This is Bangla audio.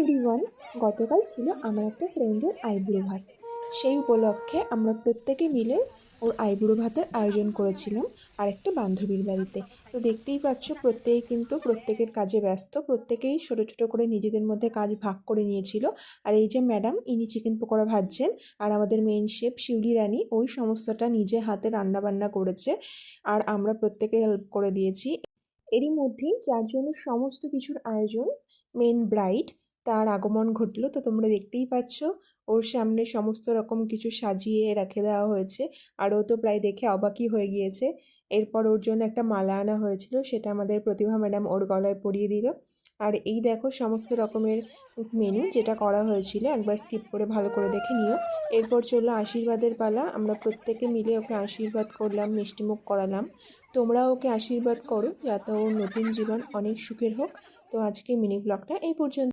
এভরিওয়ান গতকাল ছিল আমার একটা ফ্রেন্ডের আইব্রো ভাত। সেই উপলক্ষে আমরা প্রত্যেকে মিলে ওর আইব্রো ভাতের আয়োজন করেছিলাম আর একটা বান্ধবীর বাড়িতে। তো দেখতেই পাচ্ছ প্রত্যেকে কিন্তু প্রত্যেকের কাজে ব্যস্ত, প্রত্যেকেই ছোটো ছোটো করে নিজেদের মধ্যে কাজ ভাগ করে নিয়েছিল। আর এই যে ম্যাডাম, ইনি চিকেন পকোড়া ভাজছেন আর আমাদের মেইন শেফ শিউলি রানী, ওই সমস্তটা নিজে হাতে রান্নাবান্না করেছে আর আমরা প্রত্যেকে হেল্প করে দিয়েছি। এরই মধ্যেই যার জন্য সমস্ত কিছুর আয়োজন মেন ব্রাইড তার আগমন ঘটলো। তো তোমরা দেখতেই পাচ্ছ, ওর সামনে সমস্ত রকম কিছু সাজিয়ে রেখে দেওয়া হয়েছে। আর ও তো প্রায় দেখে অবাকই হয়ে গিয়েছে। এরপর ওর জন্য একটা মালা আনা হয়েছিল, সেটা আমাদের প্রতিভা ম্যাডাম ওর গলায় পরিয়ে দিল। আর এই দেখো সমস্ত রকমের মেনু যেটা করা হয়েছিল, একবার স্কিপ করে ভালো করে দেখে নিও। এরপর চলল আশীর্বাদের পালা। আমরা প্রত্যেকে মিলে ওকে আশীর্বাদ করলাম, মিষ্টিমুখ করালাম। তোমরাও ওকে আশীর্বাদ করো, যাতে ওর নতুন জীবন অনেক সুখের হোক। তো আজকে মিনি ব্লগটা এই পর্যন্ত।